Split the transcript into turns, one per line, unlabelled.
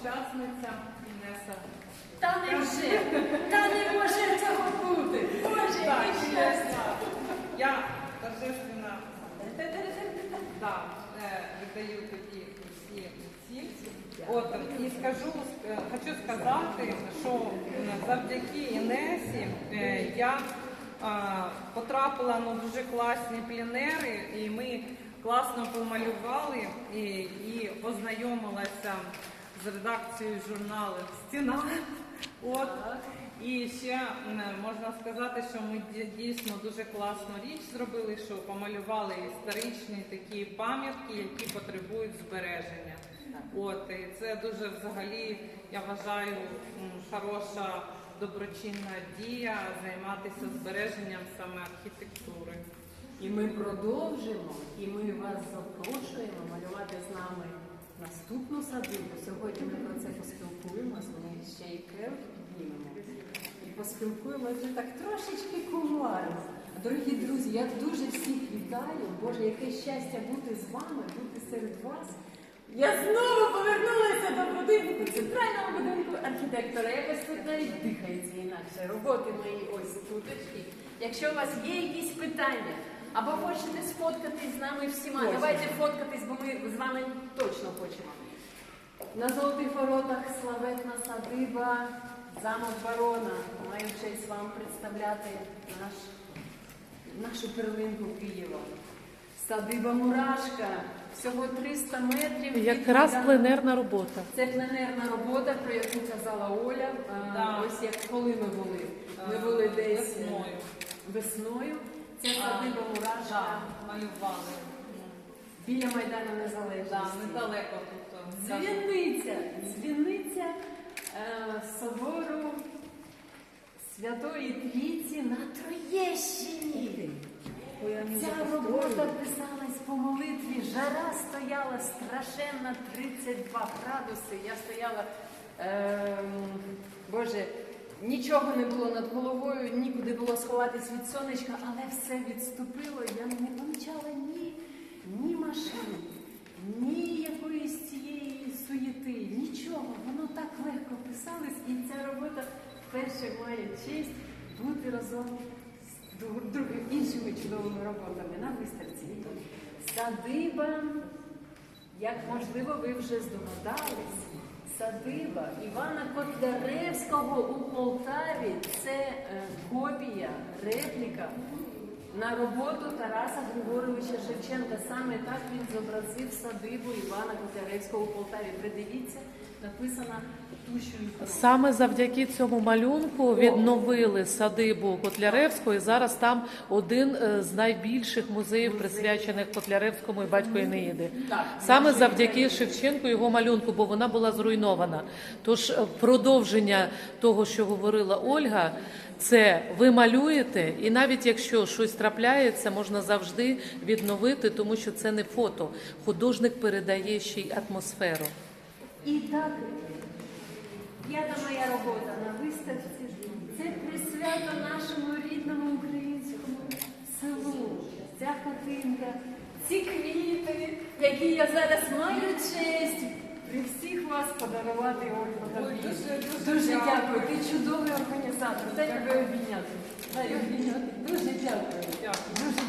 учасниця Інеса.
Та не вже, та не може цього бути. Боже,
Так, ще Я торжественно да, е, віддаю тоді всі ці. От, і скажу, е, хочу сказати, що е, завдяки Інесі е, я е, потрапила на дуже класні пленери, і ми класно помалювали і, і познайомилася з редакцією журналу Стіна. От. І ще можна сказати, що ми дійсно дуже класну річ зробили, що помалювали історичні такі пам'ятки, які потребують збереження. От і це дуже взагалі, я вважаю, хороша доброчинна дія займатися збереженням саме архітектури.
І ми продовжимо, і ми вас запрошуємо малювати наступну садибу. Сьогодні ми про це поспілкуємося, ми ще й кев піднімемо. І поспілкуємося вже так трошечки кулуарно. Дорогі друзі, я дуже всіх вітаю. Боже, яке щастя бути з вами, бути серед вас. Я знову повернулася до будинку, центрального будинку архітектора. Якось тут навіть дихається інакше. Роботи мої ось туточки. Якщо у вас є якісь питання, або хочете сфоткатись з нами всіма, давайте фоткатись, вами точно хочемо. На золотих воротах славетна садиба, замок барона. Маю честь вам представляти наш, нашу перлинку Києва. Садиба Мурашка. Всього 300 метрів.
Якраз
Майдану.
пленерна робота.
Це пленерна робота, про яку казала Оля. А,
Да.
Ось як коли ми були. Ми
Е,
були десь
весною.
весною. Це садиба Мурашка
Да, малювали.
Біля Майдану Незалежності.
Да, недалеко тут. е.
Дзвіниця, дзвіниця е, собору Святої Трійці на Троєщині. Ця робота писалась по молитві. Жара стояла страшенна 32 градуси. Я стояла, ем, Боже, нічого не було над головою, нікуди було сховатись від сонечка, але все відступило. Я не помічала ні машин, ні якоїсь цієї суєти, нічого. Воно так легко писалось, і ця робота вперше має честь бути разом з другими іншими чудовими роботами на виставці. Садиба, як можливо, ви вже здогадались, садиба Івана Котляревського у Полтаві це е, копія, репліка на роботу Тараса Григоровича Шевченка. Саме так він зобразив садибу Івана Котляревського у Полтаві. Придивіться, написана пером.
Саме завдяки цьому малюнку відновили садибу Котляревського, і зараз там один е, з найбільших музеїв, присвячених Котляревському і батьку Енеїди. Саме завдяки. Шевченку його малюнку, бо вона була зруйнована. Тож е, продовження того, що говорила Ольга, це ви малюєте, і навіть якщо щось трапляється, можна завжди відновити, тому що це не фото. Художник передає ще й атмосферу.
І так, п'ята моя робота на виставці. Це присвято нашому рідному українському селу. Ця хатинка, ці квіти, які я зараз маю честь при всіх вас подарувати тобі.
дуже, дуже
Дуже
дякую.
дякую. Ти чудовий організатор. Тебе обійняти. Дай обійняти. Дуже дякую.
Дякую.
Дуже дякую.